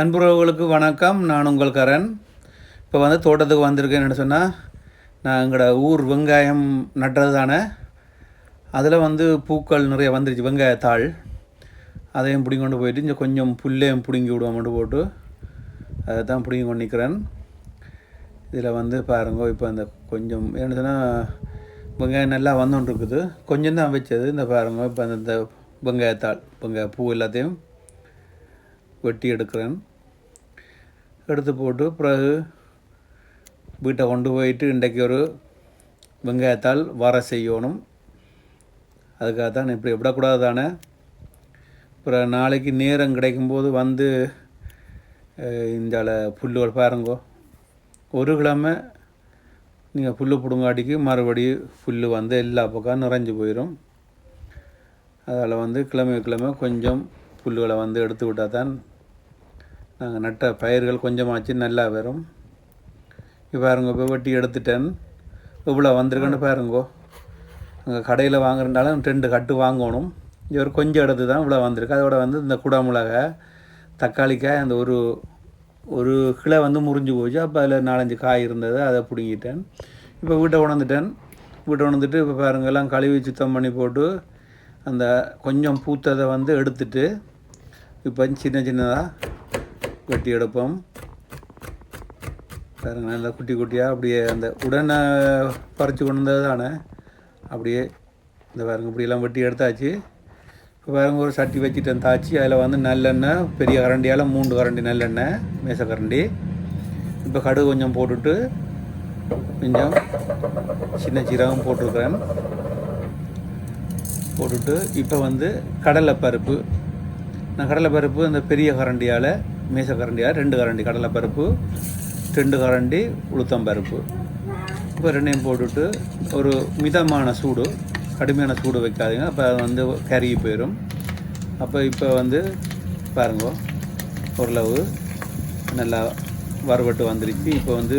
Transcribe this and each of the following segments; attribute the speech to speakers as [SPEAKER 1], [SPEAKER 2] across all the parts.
[SPEAKER 1] அன்புறவுகளுக்கு வணக்கம். நான் உங்கள் கரண். இப்போ வந்து தோட்டத்துக்கு வந்திருக்கேன்னு சொன்னால் நான் எங்களோட ஊர் வெங்காயம் நட்டுறது தானே? அதில் வந்து பூக்கள் நிறைய வந்துருச்சு வெங்காயத்தாள். அதையும் பிடிங்கி கொண்டு போயிட்டு இங்கே கொஞ்சம் புல்லையும் பிடுங்கி விடுவோம் மட்டும் போட்டு அதை தான் பிடிங்கி கொண்டு நிற்கிறேன் இதில் வந்து பாருங்க இப்போ அந்த கொஞ்சம் என்ன சொன்னால் வெங்காயம் நல்லா வந்துட்டு இருக்குது கொஞ்சம் தான் வச்சது. இந்த பாருங்க இப்போ அந்த இந்த வெங்காயத்தாள் வெங்காய பூ எல்லாத்தையும் வெட்டி எடுக்கிறேன் எடுத்து போட்டு பிறகு வீட்டை கொண்டு போயிட்டு இன்றைக்கு ஒரு வெங்காயத்தால் வர செய்யணும் அதுக்காக தான் இப்படி விடக்கூடாது தானே அப்புறம் நாளைக்கு நேரம் கிடைக்கும்போது வந்து இந்த புல்லுகள் பாருங்கோ ஒரு கிழமை நீங்கள் புல் பிடுங்காட்டிக்கு மறுபடியும் புல் வந்து எல்லா பக்கம் நிறைஞ்சு போயிடும் அதில் வந்து கிழமை கிழமை கொஞ்சம் புல்லுகளை வந்து எடுத்து விட்டால் தான் நாங்கள் நட்ட பயிர்கள் கொஞ்சமாச்சு நல்லா வரும் இப்போ பாருங்க இப்போ வெட்டி எடுத்துட்டேன். இவ்வளோ வந்திருக்குன்னு பாருங்கோ. அங்கே கடையில் வாங்குறதுனாலும் ரெண்டு கட்டு வாங்கணும். இவர் கொஞ்சம் எடுத்து தான் இவ்வளோ வந்திருக்கு. அதோட வந்து இந்த குடமிளகா தக்காளிக்காய் அந்த ஒரு ஒரு கிளை வந்து முறிஞ்சு போச்சு. அப்போ அதில் நாலஞ்சு காய் இருந்தது அதை பிடுங்கிட்டேன். இப்போ வீட்டை உணர்ந்துட்டேன். வீட்டை உணர்ந்துட்டு இப்போ பாருங்கள் எல்லாம் கழுவி சுத்தம் பண்ணி போட்டு அந்த கொஞ்சம் பூத்ததை வந்து எடுத்துட்டு இப்போ சின்ன சின்னதாக வெட்டி எடுப்போம் பாருங்க நல்லா குட்டி குட்டியாக அப்படியே அந்த உடனே பறித்து கொண்டு வந்தது தானே? அப்படியே இந்த பாருங்க இப்படியெல்லாம் வெட்டி எடுத்தாச்சு. இப்போ பாருங்க ஒரு சட்டி வச்சுட்டேன் தாச்சு. அதில் வந்து நல்லெண்ணெய் பெரிய கரண்டியால் மூன்று கரண்டி நல்லெண்ணெய் மேச கரண்டி. இப்போ கடுகு கொஞ்சம் போட்டுட்டு கொஞ்சம் சின்ன சீரகம் போட்டிருக்கிறேன். போட்டுட்டு இப்போ வந்து கடலைப்பருப்பு. நான் கடலைப்பருப்பு இந்த பெரிய கரண்டியால் மீச கரண்டியால் ரெண்டு கரண்டி கடலைப்பருப்பு ரெண்டு கரண்டி உளுத்தம்பருப்பு இப்போ ரெண்டையும் போட்டுட்டு ஒரு மிதமான சூடு கடுமையான சூடு வைக்காதீங்க. அப்போ அது வந்து கருகி போயிடும் அப்போ இப்போ வந்து பாருங்க ஓரளவு நல்லா வறுபட்டு வந்துருச்சு. இப்போ வந்து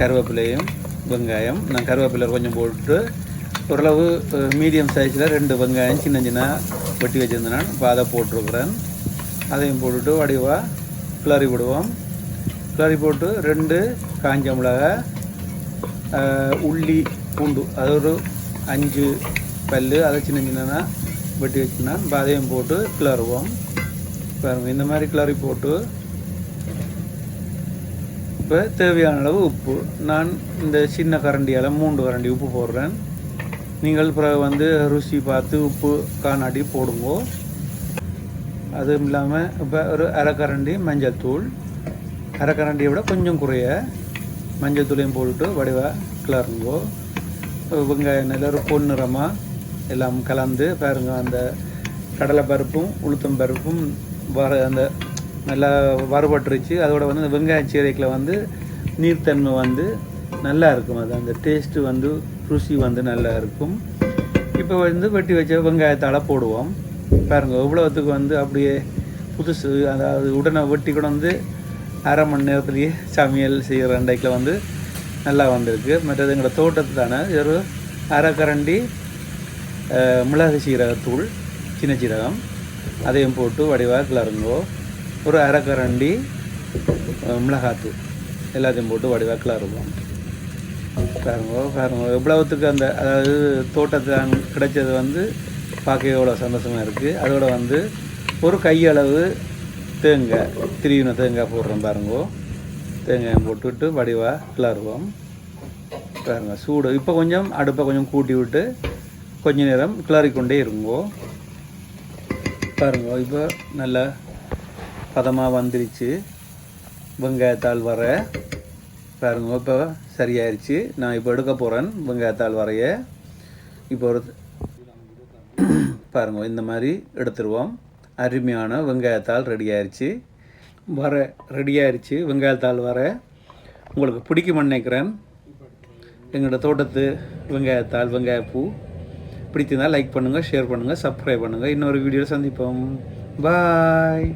[SPEAKER 1] கருவேப்பிலையும் வெங்காயம் நான் கருவேப்பிலை கொஞ்சம் போட்டுட்டு ஓரளவு மீடியம் சைஸில் ரெண்டு வெங்காயம் சின்ன சின்ன வெட்டி வச்சுருந்தேன் இப்போ அதை போட்டிருக்கிறேன். அதையும் போட்டுட்டு வடிவாக கிளறி விடுவோம் கிளறி போட்டு ரெண்டு காஞ்ச மிளகா உள்ளி பூண்டு. அது ஒரு அஞ்சு பல் அதை சின்ன சின்னதாக வெட்டி வச்சுனா பாதையும் போட்டு கிளறுவோம் பாருங்கள் இந்த மாதிரி கிளறி போட்டு இப்போ தேவையான அளவு உப்பு. நான் இந்த சின்ன கரண்டியால் மூன்று கரண்டி உப்பு போடுறேன். நீங்கள் பிறகு வந்து ருசி பார்த்து உப்பு காணாட்டி போடுங்கோ. அதுவும் இல்லாமல் இப்போ ஒரு அரைக்கரண்டி மஞ்சள் தூள் அரைக்கரண்டியை விட கொஞ்சம் குறைய மஞ்சள் தூளையும் போட்டுட்டு வடிவாக கிளறுங்கோ வெங்காயம் நல்ல ஒரு பொன்னிறமாக எல்லாம் கலந்து பாருங்க அந்த கடலை பருப்பும் உளுத்தம் பருப்பும் வர அந்த நல்லா வறுபட்டுருச்சு. அதோட வந்து அந்த வெங்காய சீரைக்கில் வந்து நீர்த்தன்மை வந்து நல்லா இருக்கும். அது அந்த டேஸ்ட்டு வந்து ருசி வந்து நல்லா இருக்கும். இப்போ வந்து வெட்டி வச்ச வெங்காயத்தால் போடுவோம். பாருங்கள் இவ்வளோத்துக்கு வந்து அப்படியே புதுசு அதாவது உடனே வெட்டி கூட வந்து அரை மணி நேரத்துலேயே சமையல் செய்கிற அண்டைக்கில் வந்து நல்லா வந்திருக்கு. மற்றது எங்களோட தோட்டத்து தானே ஒரு அரை கரண்டி மிளகு சீரகத்தூள் சின்ன சீரகம் அதையும் போட்டு வடிவாக கிளறுங்கோ. ஒரு அரை கரண்டி மிளகாத்தூள் எல்லாத்தையும் போட்டு வடிவாக கிளறுவோம். பாருங்க பாருங்க எவ்வளவுத்துக்கு அந்த அதாவது தோட்டத்தில் கிடைச்சது வந்து பார்க்கவே எவ்வளோ சந்தோஷமாக இருக்குது அதோட வந்து ஒரு கையளவு தேங்காய் திரியின தேங்காய் போடுறோம் பாருங்கோ. தேங்காயம் போட்டுவிட்டு வடிவாக கிளறுவோம். பாருங்க சூடு. இப்போ கொஞ்சம் அடுப்பை கொஞ்சம் கூட்டி விட்டு கொஞ்ச நேரம் கிளறிக்கொண்டே இருங்கோ. பாருங்க இப்போ நல்லா பதமாக வந்துருச்சு. வெங்காயத்தாள் வர. பாருங்க இப்போ சரியாயிருச்சு. நான் இப்போ எடுக்க போகிறேன் வெங்காயத்தாள் வரைய. இப்போ ஒரு பாருங்க இந்த மாதிரி எடுத்துருவோம். அருமையான வெங்காயத்தாள் ரெடி ஆயிடுச்சு வர ரெடி ஆயிடுச்சு வெங்காயத்தாள் வர. உங்களுக்கு பிடிக்கும்னு நினைக்கிறேன். எங்களோட தோட்டத்து வெங்காயத்தாள் வெங்காயப்பூ. பிடிச்சிருந்தால் லைக் பண்ணுங்கள் ஷேர் பண்ணுங்கள் சப்ஸ்கிரைப் பண்ணுங்கள் இன்னொரு வீடியோவில் சந்திப்போம். பாய்